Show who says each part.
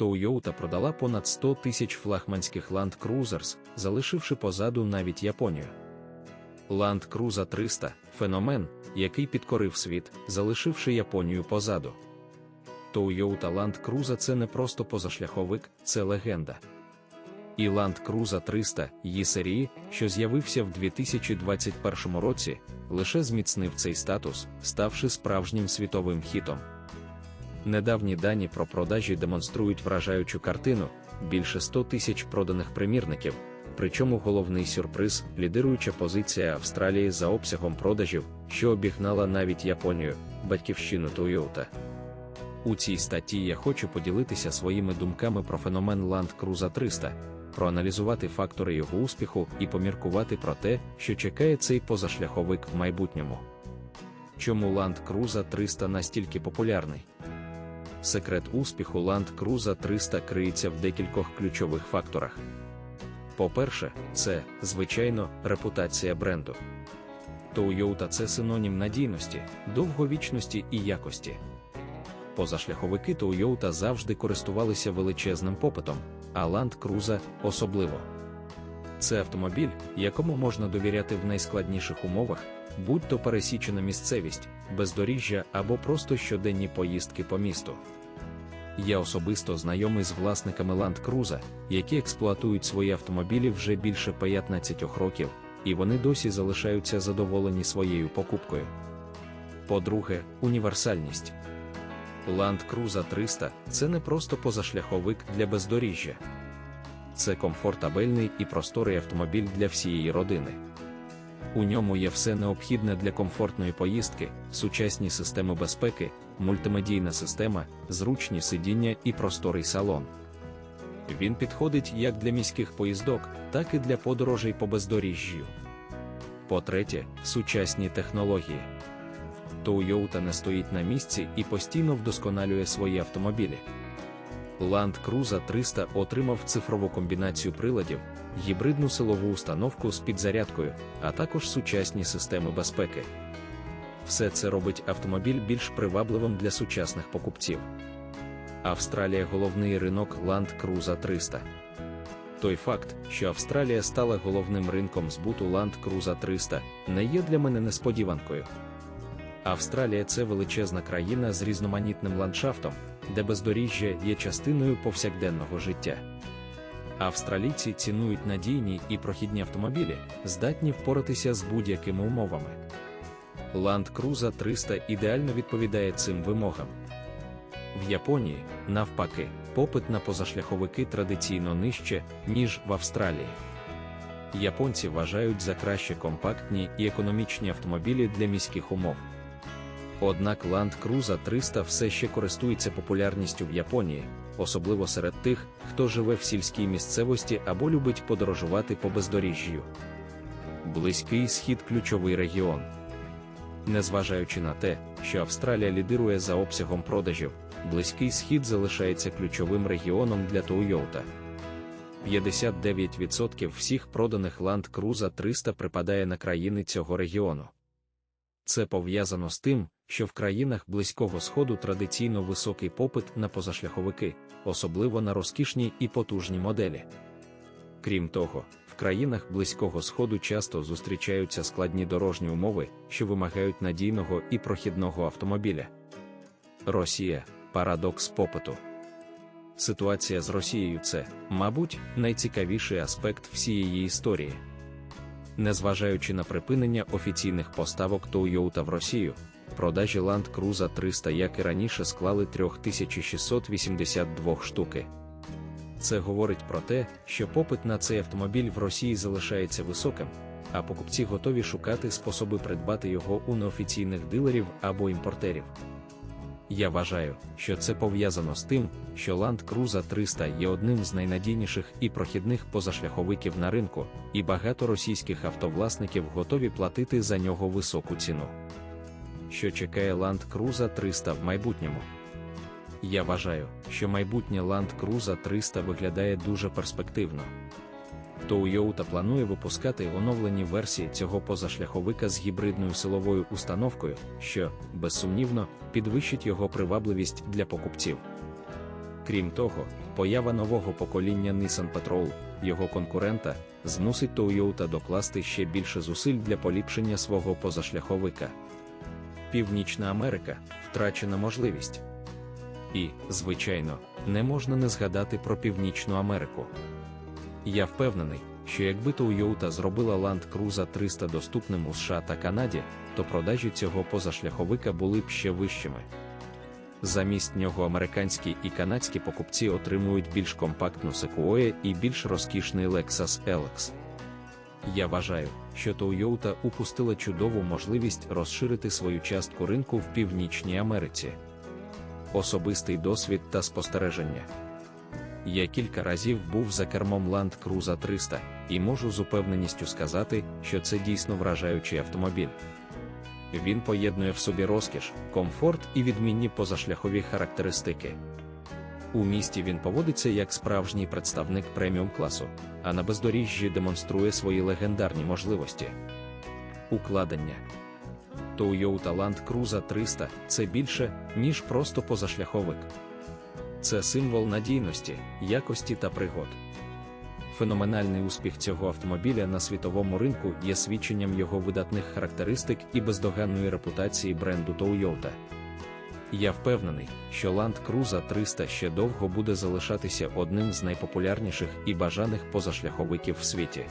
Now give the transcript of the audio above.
Speaker 1: Toyota продала понад 100 тисяч флагманських Land Cruisers, залишивши позаду навіть Японію. Land Cruiser 300 феномен, який підкорив світ, залишивши Японію позаду. Toyota Land Cruiser – це не просто позашляховик, це легенда. І Land Cruiser 300 її серії, що з'явився в 2021 році, лише зміцнив цей статус, ставши справжнім світовим хітом. Недавні дані про продажі демонструють вражаючу картину: більше 100 тисяч проданих примірників. Причому головний сюрприз лідируюча позиція Австралії за обсягом продажів, що обігнала навіть Японію, батьківщину Toyota. У цій статті я хочу поділитися своїми думками про феномен Land Cruiser 300, проаналізувати фактори його успіху і поміркувати про те, що чекає цей позашляховик в майбутньому. Чому Land Cruiser 300 настільки популярний? Секрет успіху Land Cruiser 300 криється в декількох ключових факторах. По-перше, це, звичайно, репутація бренду. Toyota – це синонім надійності, довговічності і якості. Позашляховики Toyota завжди користувалися величезним попитом, а Land Cruiser – особливо. Це автомобіль, якому можна довіряти в найскладніших умовах, будь то пересічена місцевість, бездоріжжя або просто щоденні поїздки по місту. Я особисто знайомий з власниками Land Cruiser, які експлуатують свої автомобілі вже більше 15 років, і вони досі залишаються задоволені своєю покупкою. По-друге, універсальність. Land Cruiser 300 це не просто позашляховик для бездоріжжя. Це комфортабельний і просторий автомобіль для всієї родини. У ньому є все необхідне для комфортної поїздки, сучасні системи безпеки, мультимедійна система, зручні сидіння і просторий салон. Він підходить як для міських поїздок, так і для подорожей по бездоріжжю. По-третє, сучасні технології. Toyota не стоїть на місці і постійно вдосконалює свої автомобілі. Land Cruiser 300 отримав цифрову комбінацію приладів, гібридну силову установку з підзарядкою, а також сучасні системи безпеки. Все це робить автомобіль більш привабливим для сучасних покупців. Австралія головний ринок Land Cruiser 300. Той факт, що Австралія стала головним ринком збуту Land Cruiser 300, не є для мене несподіванкою. Австралія це величезна країна з різноманітним ландшафтом, де бездоріжжя є частиною повсякденного життя. Австралійці цінують надійні і прохідні автомобілі, здатні впоратися з будь-якими умовами. Land Cruiser 300 ідеально відповідає цим вимогам. В Японії, навпаки, попит на позашляховики традиційно нижче, ніж в Австралії. Японці вважають за краще компактні і економічні автомобілі для міських умов. Однак Land Cruiser 300 все ще користується популярністю в Японії, особливо серед тих, хто живе в сільській місцевості або любить подорожувати по бездоріжжю. Близький схід ключовий регіон. Незважаючи на те, що Австралія лідирує за обсягом продажів, Близький Схід залишається ключовим регіоном для Toyota. 59% всіх проданих Land Cruiser 300 припадає на країни цього регіону. Це пов'язано з тим, що в країнах Близького Сходу традиційно високий попит на позашляховики, особливо на розкішні і потужні моделі. Крім того, в країнах Близького Сходу часто зустрічаються складні дорожні умови, що вимагають надійного і прохідного автомобіля. Росія парадокс попиту. Ситуація з Росією це, мабуть, найцікавіший аспект всієї історії. Незважаючи на припинення офіційних поставок Toyota в Росію, продажі Land Cruiser 300, як і раніше, склали 3682 штуки. Це говорить про те, що попит на цей автомобіль в Росії залишається високим, а покупці готові шукати способи придбати його у неофіційних дилерів або імпортерів. Я вважаю, що це пов'язано з тим, що Land Cruiser 300 є одним з найнадійніших і прохідних позашляховиків на ринку, і багато російських автовласників готові платити за нього високу ціну. Що чекає Land Cruiser 300 в майбутньому? Я вважаю, що майбутнє Land Cruiser 300 виглядає дуже перспективно. Toyota планує випускати оновлені версії цього позашляховика з гібридною силовою установкою, що, безсумнівно, підвищить його привабливість для покупців. Крім того, поява нового покоління Nissan Patrol, його конкурента, змусить Toyota докласти ще більше зусиль для поліпшення свого позашляховика. Північна Америка втрачена можливість. І, звичайно, не можна не згадати про Північну Америку. Я впевнений, що якби Toyota зробила Land Cruiser 300 доступним у США та Канаді, то продажі цього позашляховика були б ще вищими. Замість нього американські і канадські покупці отримують більш компактну Sequoia і більш розкішний Lexus LX. Я вважаю, що Toyota упустила чудову можливість розширити свою частку ринку в Північній Америці. Особистий досвід та спостереження. Я кілька разів був за кермом Land Cruiser 300 і можу з упевненістю сказати, що це дійсно вражаючий автомобіль. Він поєднує в собі розкіш, комфорт і відмінні позашляхові характеристики. У місті він поводиться як справжній представник преміум класу, а на бездоріжжі демонструє свої легендарні можливості. Укладення Toyota Land Cruiser 300 це більше, ніж просто позашляховик. Це символ надійності, якості та пригод. Феноменальний успіх цього автомобіля на світовому ринку є свідченням його видатних характеристик і бездоганної репутації бренду Toyota. Я впевнений, що Land Cruiser 300 ще довго буде залишатися одним з найпопулярніших і бажаних позашляховиків в світі.